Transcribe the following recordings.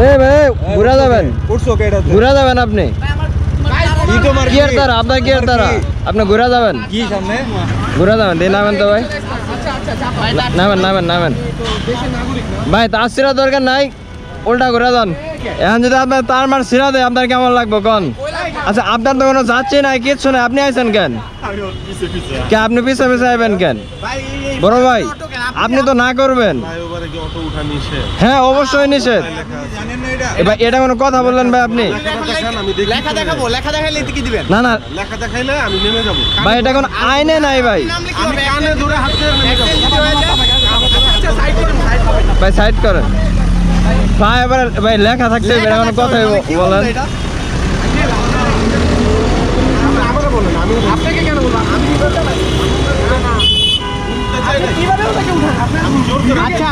এ ভাই ঘুরা যাবেন? উঠছো কে ঘুরা যাবেন আপনি? তারা? আপনার তারা? আপনি ঘুরা যাবেন? কি সামনে? ঘুরা যাবেন দিয়ে নামেন তো ভাই। নামেন নামেন নামেন। ভাই তার সিরা দরকার নাই? উল্টা ঘুরা যান। এখন যদি আপনার তার মার সিরা দেয় আপনার কেমন লাগবে? কোন? আচ্ছা আপনার তো কোনো যাচ্ছে নাই কিচ্ছু নাই। আপনি আইছেন কেন? কে আপনি পিছে পিছে আইবেন কেন? বড় ভাই আপনি তো না করবেন। হ্যাঁ অবশ্যই নিষেধ। না এটা ভাই এটা কোনো কথা বললেন ভাই আপনি? লেখাটা দেখান আমি দেখি লেখা দেখাবো লেখা দেখাইলে কি দিবেন? না না। লেখা দেখাইলে আমি নেমে যাব। ভাই এটা কোনো আইনে নাই ভাই। আমি কানে ধরে হাত ধরে নেমে যাব। আচ্ছা সাইড করুন সাইড ভাই সাইড করেন। ভাই এবার ভাই লেখা থাকতে কথাই বলেন আমারে বলেন আমি আপনাকে কেন আমি আচ্ছা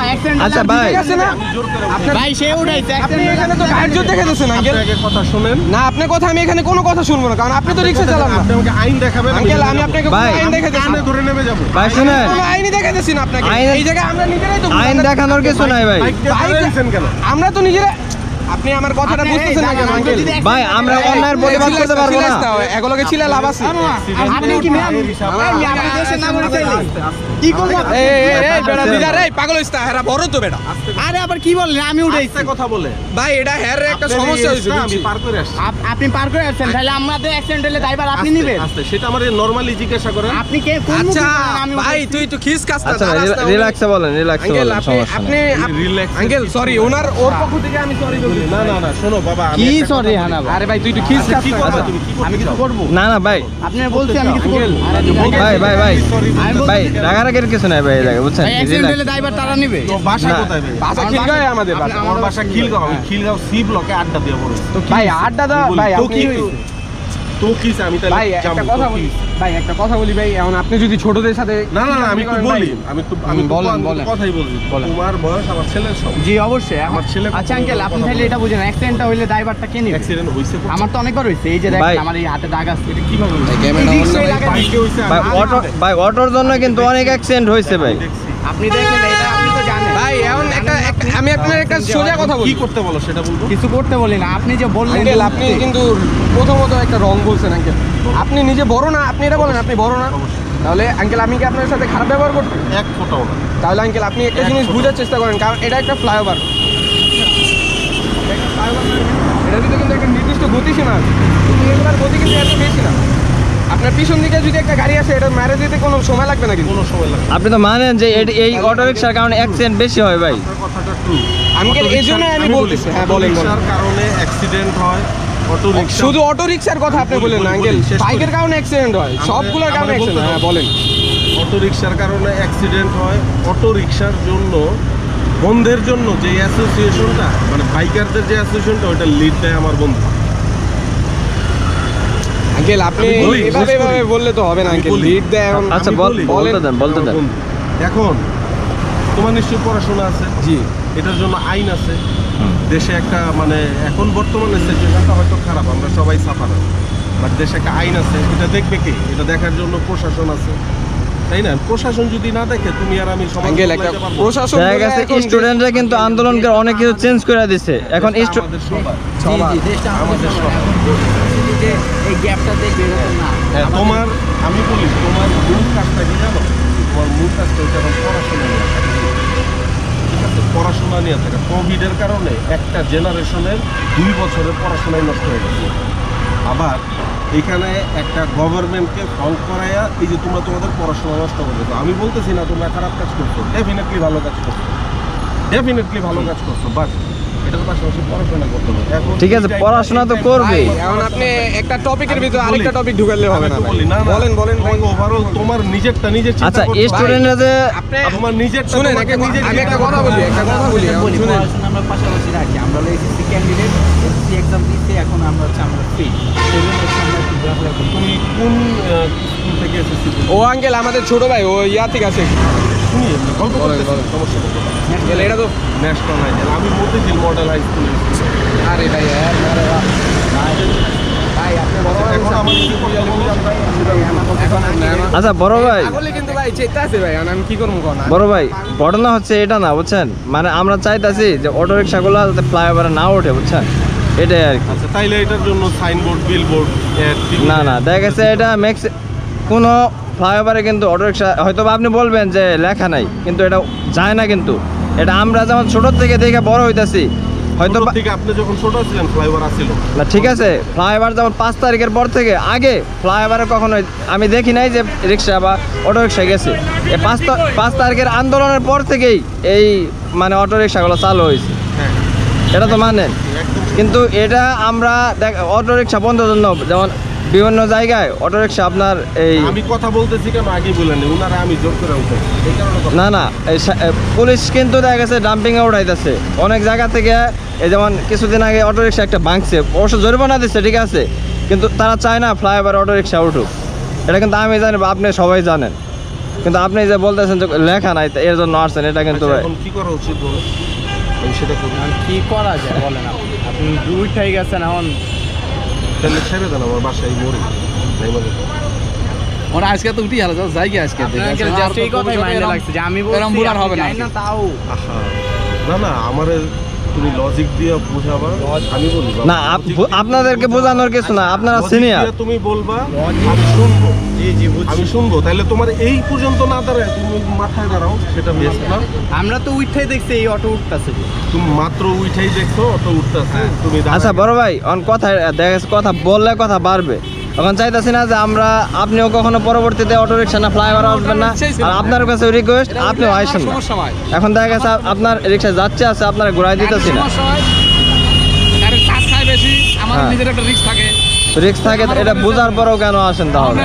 আচ্ছা ভাই। আছে না? আমি জোর করে ভাই সে উঠাইছে আপনি এখানে তো গাড়ি জোর দেখাতেছেন আপনি আঙ্কেল। কথা শুনেন। না আপনার কথা আমি এখানে কোনো কথা শুনব না কারণ আপনি তো রিক্সা চালান না। আপনি আমাকে আইন দেখাবেন আঙ্কেল আমি আপনাকে আইন ধরে নেমে যাব। ভাই শুনেন। কোনো আইনই না আপনাকে। আইন- এই জায়গায় আমরা নিজেরাই তো আইন দেখানোর কিছু নাই ভাই। আমরা তো নিজেরা আপনি আমার কথাটা বুঝতেছেন না কেন আঙ্কেল ভাই আমরা অন্যায়ের প্রতিবাদ করতে পারব না এগুলোকে ছিল লাভ আছে আপনি কি ম্যাম আপনি দেশের নাগরিক কি করব এই এই এই বেটা দিদার এই পাগল হইছ হেরা বড় তো বেটা আরে আবার কি বললেন আমি উঠাইছি কথা বলে ভাই এটা হের একটা সমস্যা হইছে আমি পার করে আসছি আপনি পার করে আসছেন তাহলে আমাদের অ্যাক্সিডেন্ট হলে ড্রাইভার আপনি আস্তে, নিবেন সেটা আমার নরমালি জিজ্ঞাসা করেন আপনি কে কোন আচ্ছা ভাই তুই তো খিস কাজ আচ্ছা রিল্যাক্সে বলেন রিল্যাক্সে বলেন আপনি আপনি আঙ্কেল সরি ওনার ওর পক্ষ থেকে আমি সরি না না না শোনো বাবা কি সরি হানা ভাই? আরে ভাই তুই একটু খিস আচ্ছা, কি করবা তুমি কি করতে চাও? করব না না ভাই আপনি বলছি আমি কিছু করব ভাই? ভাই ভাই। কিছু নাই ভাই এই বুঝছেন অ্যাক্সিডেন্ট হলে ড্রাইভার তারা নিবে তো বাসা। কোথায় ভাই? বাসা খিলগাঁও আমাদের বাসা আমার বাসা খিলগাঁও আমি খিলগাঁও সি ব্লকে আড্ডা দিয়ে পড়েছি ভাই আড্ডা দাও ভাই আপনি? তো কি আমি তাহলে ভাই একটা কথা বলি ভাই একটা কথা বলি ভাই এখন আপনি যদি ছোটদের সাথে না না না আমি একটু বলি আমি একটু আমি বলেন, বলেন। কথাই বলছি। তোমার বয়স আমার ছেলের সব। জি অবশ্যই। আমার ছেলে আচ্ছা আঙ্কেল আপনি তাহলে এটা বুঝেন অ্যাক্সিডেন্টটা হইলে ড্রাইভারটা কে নিবে? অ্যাক্সিডেন্ট হইছে আমার তো অনেকবার হয়েছে এই যে দেখেন আমার এই হাতে দাগ আছে। এটা কীভাবে হইছে? ভাই অটোর জন্য কিন্তু অনেক অ্যাক্সিডেন্ট হয়েছে ভাই। আপনি দেখেন এটা আপনি তো জানেন ভাই এখন একটা একটা- আমি আপনার একটা সোজা কথা বলি কি করতে বলো সেটা বলব? কিছু করতে বলি না আপনি যে বললেন আপনি কিন্তু প্রথমত একটা রং বলছেন আঙ্কেল। আপনি নিজে বড় না আপনি এটা বলেন আপনি বড় না। তাহলে আঙ্কেল আমি কি আপনার সাথে খারাপ ব্যবহার করছি? এক ফোটাও না। তাহলে আঙ্কেল আপনি একটা জিনিস বোঝার চেষ্টা করেন কারণ এটা একটা ফ্লাইওভার এটা কিন্তু কিন্তু একটা নির্দিষ্ট গতিসীমা আছে। কিন্তু এগুলোর গতি কিন্তু এত বেশি না। আপনার পিছন দিকে যদি একটা গাড়ি আসে এটা দিতে কোনো সময় লাগবে না কিন্তু কোনো সময় লাগে না। আপনি তো মানেন যে এটি- এই অটো রিক্সার কারণে অ্যাক্সিডেন্ট বেশি হয় ভাই। কথাটা ট্রু আঙ্কেল এই জন্য আমি বলতেছি হ্যাঁ বলেন বলেন। রিক্সার কারণে অ্যাক্সিডেন্ট হয় অটো রিক্সা শুধু অটো রিক্সার কথা আপনি বলেন না আঙ্কেল। বাইকের কারণে অ্যাক্সিডেন্ট হয় সবগুলোর কারণে অ্যাক্সিডেন্ট হ্যাঁ বলেন। অটো রিক্সার কারণে অ্যাক্সিডেন্ট হয় অটো রিক্সার জন্য বন্ধের জন্য যে অ্যাসোসিয়েশনটা মানে বাইকারদের যে অ্যাসোসিয়েশনটা ওইটা লিড দেয় আমার বন্ধু। আঙ্কেল আপনি এভাবে এভাবে বললে তো হবে না আঙ্কেল। লিড দেয় এখন। আচ্ছা, বল- বলতে দেন বলতে দেন। এখন তোমার নিশ্চয়ই পড়াশোনা আছে। জি। এটার জন্য আইন আছে। দেশে একটা মানে এখন বর্তমানে সিচুয়েশনটা হয়তো খারাপ আমরা সবাই সাফার। বাট দেশে একটা আইন আছে এটা দেখবে কে? এটা দেখার জন্য প্রশাসন আছে। তাই না? প্রশাসন যদি না দেখে তুমি আর আমি সমাজ প্রশাসন দেখা গেছে স্টুডেন্টরা কিন্তু আন্দোলন করে অনেক কিছু চেঞ্জ করে দিছে। এখন আমাদের সবার। আমাদের সবার। যে এই গ্যাপটা দেখবে না। হ্যাঁ, তোমার আমি বলি তোমার মূল কাজটা কি জানো? তোমার মূল কাজটা হচ্ছে এখন পড়াশোনা নিয়ে থাকা। ঠিক আছে? পড়াশোনা নিয়ে থাকা। কোভিডের কারণে একটা জেনারেশনের দুই বছরের পড়াশোনায় নষ্ট হয়ে গেছে। আবার এখানে একটা গভর্নমেন্টকে ফল করাইয়া এই যে তোমরা তোমাদের পড়াশোনা নষ্ট করে দিতো আমি বলতেছি না তোমরা খারাপ কাজ করছ। ডেফিনেটলি ভালো কাজ করছ। ডেফিনেটলি ভালো কাজ করছ। বাট এটার পাশাপাশি পড়াশোনা করতে হবে। এখন ঠিক আছে পড়াশোনা তো করবে এখন আপনি একটা টপিকের ভিতরে আরেকটা টপিক ঢুকালে হবে না বলেন বলেন ভাই overall তোমার নিজেরটা নিজের চিন্তা আচ্ছা হবে। স্টুডেন্টরা যে তোমার নিজের শুনেন তোমাকে একটা নিজের আমি একটা কথা বলি একটা কথা বলি শুনেন। আমরা পাশাপাশি রাখি। আমরা হলো এসএসসি ক্যান্ডিডেট এসএসসি এক্সাম দিতে এখন আমরা হচ্ছে আমরা ফ্রি সেজন্য আমরা একটু ঘোরাফেরা করি। তুমি কোন স্কুল থেকে এসেছি। ও আঙ্কেল আমাদের ছোট ভাই ও ইয়া থেকে আছে শুনি গল্প। সমস্যা গেলে এটা তো ন্যাশনাল হাই আমি মতিঝিল মডেল হাই স্কুলে আর আচ্ছা বড় ভাই। কিন্তু ভাই ভাই আমি কি করব বড় ভাই ঘটনা হচ্ছে এটা না বুঝছেন? মানে আমরা চাইতাছি যে অটো রিক্সাগুলো যাতে ফ্লাইওভারে না ওঠে বুঝছেন? এটাই আর কি। আচ্ছা তাইলে এটার জন্য সাইনবোর্ড বিলবোর্ড না না দেখা গেছে এটা ম্যাক্স কোনো ফ্লাইওভারে কিন্তু অটো রিক্সা হয়তো বা আপনি বলবেন যে লেখা নাই কিন্তু এটা যায় না কিন্তু। এটা আমরা যেমন ছোটোর থেকে দেখে বড় হইতাছি হয়তো আপনি যখন ছোট ছিলেন ফ্লাইওভার আসছিল না ঠিক আছে ফ্লাইওভার যেমন পাঁচ তারিখের পর থেকে আগে ফ্লাইওভারে কখনো আমি দেখি নাই যে রিক্সা বা অটো রিক্সা গেছে। এই পাঁচ পাঁচ তারিখের আন্দোলনের পর থেকেই এই মানে অটো রিক্সাগুলো চালু হয়েছে। হ্যাঁ। এটা তো মানেন। কিন্তু এটা আমরা দেখ অটো রিক্সা বন্ধের জন্য যেমন বিভিন্ন জায়গায় অটো রিক্সা আপনার এই আমি কথা বলতেছি কেন? আগেই বলেন ওনারা আমি জোর করে উঠে এই কারণে কথা- না না এই সা- এ, পুলিশ কিন্তু দেখা গেছে ডাম্পিংয়ে উঠাইতেছে। অনেক জায়গা থেকে এই যেমন কিছুদিন আগে অটো রিক্সা একটা ভাঙছে অবশ্য জরিমানা দিচ্ছে ঠিক আছে কিন্তু তারা চায় না ফ্লাইওভার অটো রিক্সা উঠুক। এটা কিন্তু আমি জানি বা আপনি সবাই জানেন। কিন্তু আপনি যে বলতেছেন যে লেখা নাই তো এর জন্য আসছেন এটা কিন্তু আচ্ছা, এখন কি করা উচিত বলো আমি সেটা করি। কি করা যায় বলেন আপনি? আপনি উঠাই গেছেন এখন। তাহলে ছেড়ে দেন আমার বাসায় মরি। নাই মানে ওরা আজকে তো উঠি হালো যাই কি আজকে আমি বলছি আর হবে না জানেন না তাও? আহা। না না আমার তুমি লজিক দিয়ে বুঝাবা আমি বলি না আপনাদেরকে বোঝানোর কিছু না আপনারা সিনিয়র তুমি বলবা আমি শুনব। জি জি আমি শুনব তাহলে তোমার এই পর্যন্ত না দাঁড়ায় তুমি মাথায় দাঁড়াও সেটা বেশ না আমরা তো উঠাই দেখছি এই অটো উঠতেছে তুমি মাত্র উঠাই দেখছ অত উঠতেছে তুমি আচ্ছা বড় ভাই অন কথা দেখা কথা বললে কথা বাড়বে। এখন চাইতেছি না যে আমরা আপনিও কখনো পরবর্তীতে অটো রিক্সা না ফ্লাইওভার আসবেন না। আর আপনার কাছে রিকোয়েস্ট আপনিও আইসেন না। এখন দেখা গেছে আপনার রিক্সা যাচ্ছে আছে আপনার ঘুরাই দিতেছি না। সমস্যা হয়। থাকে। রিক্স থাকে তো এটা বোঝার পরেও কেন আসেন তাহলে?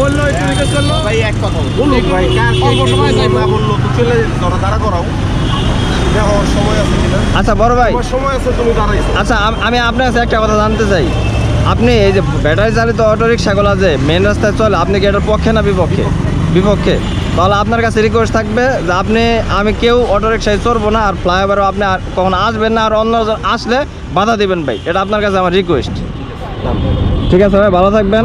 বলল একটু রিকোয়েস্ট করল। ভাই এক কথা বলুন। ভাই কার অল্প সময় যাইবো। না বলল তো চলে ধরো দাঁড়া করাও। দেখো ওর সময় আছে কিনা। আচ্ছা বড় ভাই। তোমার সময় আছে তুমি দাঁড়াইছো। আচ্ছা আমি আপনার কাছে একটা কথা জানতে চাই। আপনি এই যে ব্যাটারি চালিত অটো রিক্সাগুলো যে মেন রাস্তায় চলে আপনি কি এটার পক্ষে না বিপক্ষে? বিপক্ষে। তাহলে আপনার কাছে রিকোয়েস্ট থাকবে যে আপনি আমি কেউ অটো রিক্সায় চড়বো না আর ফ্লাইওভারও আপনি আর কখনো আসবেন না আর অন্যজন আসলে বাধা দিবেন ভাই। এটা আপনার কাছে আমার রিকোয়েস্ট ঠিক আছে ভাই ভালো থাকবেন।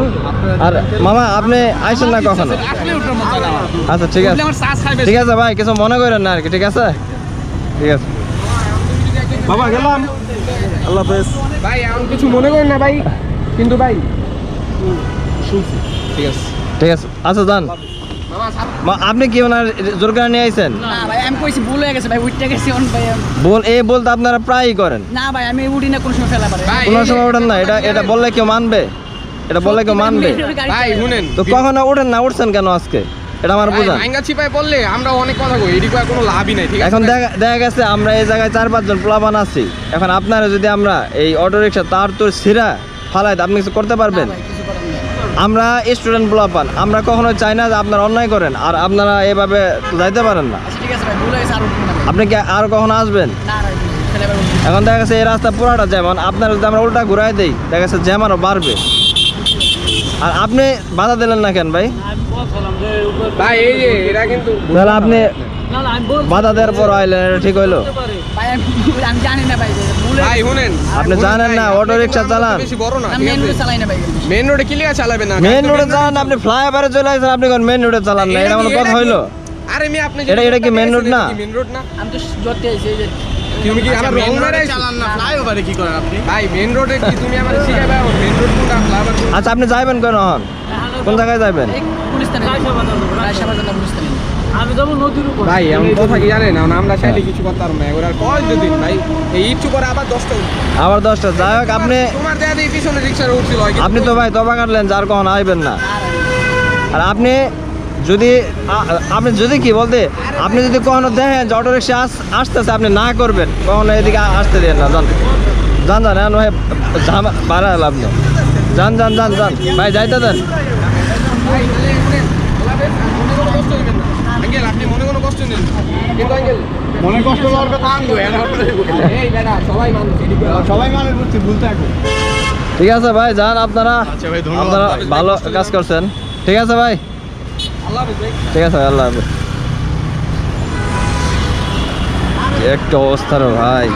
আর মামা আপনি আইসেন না কখনো। আচ্ছা ঠিক আছে। ঠিক আছে ভাই কিছু মনে করেন না আর কি ঠিক আছে? ঠিক আছে। বাবা গেলাম। আল্লাহ হাফেজ। ভাই এমন কিছু মনে করেন না ভাই? কিন্তু ভাই শুনছি। ঠিক আছে। ঠিক আছে আচ্ছা যান। আপনি কি ওনার জোর করে নিয়ে আইছেন? না ভাই আমি কইছি ভুল হয়ে গেছে ভাই উঠতে গেছি অন ভাই বল এই বলতে আপনারা প্রায়ই করেন। না ভাই আমি না কোন সময় ফেলা পারে। ভাই, কোনো এই যে- সময় ওঠেন না এটা এটা বললে কেউ মানবে। এটা বললে কেউ মানবে। ভাই শুনেন। তো কখনো ওঠেন না উঠছেন কেন আজকে? এটা আমার ভাই, ভাঙ্গা চিপায় পড়লে আমরা অনেক কথা কই এদিকে কোনো লাভই নাই ঠিক আছে? এখন দেখা দেখা গেছে আমরা এই জায়গায় চার পাঁচজন প্লাবান আছি। এখন আপনারা যদি আমরা এই অটো রিক্সা তার তোর সিরা ফালাই আপনি কিছু করতে পারবেন? আমরা স্টুডেন্ট প্লাবান আমরা কখনো চাই না যে আপনারা অন্যায় করেন আর আপনারা এভাবে যাইতে পারেন না। আচ্ছা। আপনি কি আর কখনো আসবেন। এখন দেখা গেছে এই রাস্তা পুরাটা যেমন আপনার যদি আমরা উল্টা ঘুরাই দেই দেখা গেছে জ্যাম আরও বাড়বে। আর আপনি বাধা দিলেন না কেন ভাই? ভাই এই যে এরা কিন্তু তাহলে আপনি বাধা দেওয়ার পর আইলেন এটা ঠিক হইল? আমি আমি জানি না ভাই যে ভুল হয়ে ভাই শুনেন। আপনি জানেন না অটো চালান। বেশি বড় না। আমি রোডে চালাই না ভাই। মেন রোডে কি চালাবে না মেন রোডে চালান আপনি ফ্লাইওভারে চলে আসেন আপনি কোন মেন রোডে চালান না? এটা কথা হইল? আরে আমি আপনি এটা- এটা কি না? মেন রোড না? আমি তো জোরতে আইছি এই যে তুমি কি আমার রং মারাই চালান না ফ্লাইওভারে কি করেন আপনি? ভাই মেন রোডে কি তুমি আমার শিখাইবা? মেন রোড কোনটা ফ্লাইওভার আচ্ছা আপনি যাইবেন কেন হন কোন জায়গায় যাবেন এই পুলিশ থানা রায়শা বাজার না পুলিশ ভাই এমন কথা কি জানেন? না আমরা চাইলে কিছু করতে পারব না ওরা কয় দিন ভাই এই ইচ্ছু করে আবার দশটা আবার দশটা। যাই হোক আপনি তোমার দেয়া দিয়ে পিছনে রিক্সার উঠছিল আপনি তো ভাই তবা কাটলেন যার কখন আইবেন না। আর আপনি যদি আপনি যদি কি বলতে আপনি যদি কখনো দেখেন যে অটো রিক্সা আস- আসতেছে আপনি না করবেন কখনো এদিকে আসতে দেন না জান যান যান এখন ভাই ঝামা বাড়া লাভ নেই যান যান যান যান। ভাই যাইতে দেন ভাই, তাহলে শুনেন, বলাবেন, মনে কোনো কষ্ট নেবেন না। আঙ্কেল, আপনি মনে কোনো কষ্ট নেন? কিন্তু আঙ্কেল, মনে কষ্ট হওয়ার কথা আনব এই বেটা, সবাই মানুষ, সবাই মানুষ বুঝছি ভুল থাকব ঠিক আছে ভাই যান আপনারা আচ্ছা। আপনারা ভালো কাজ করছেন। ঠিক আছে ভাই। আল্লাহ হাফেজ ভাই। ঠিক আছে ভাই আল্লাহ হাফেজ। একটা অবস্থা রে ভাই।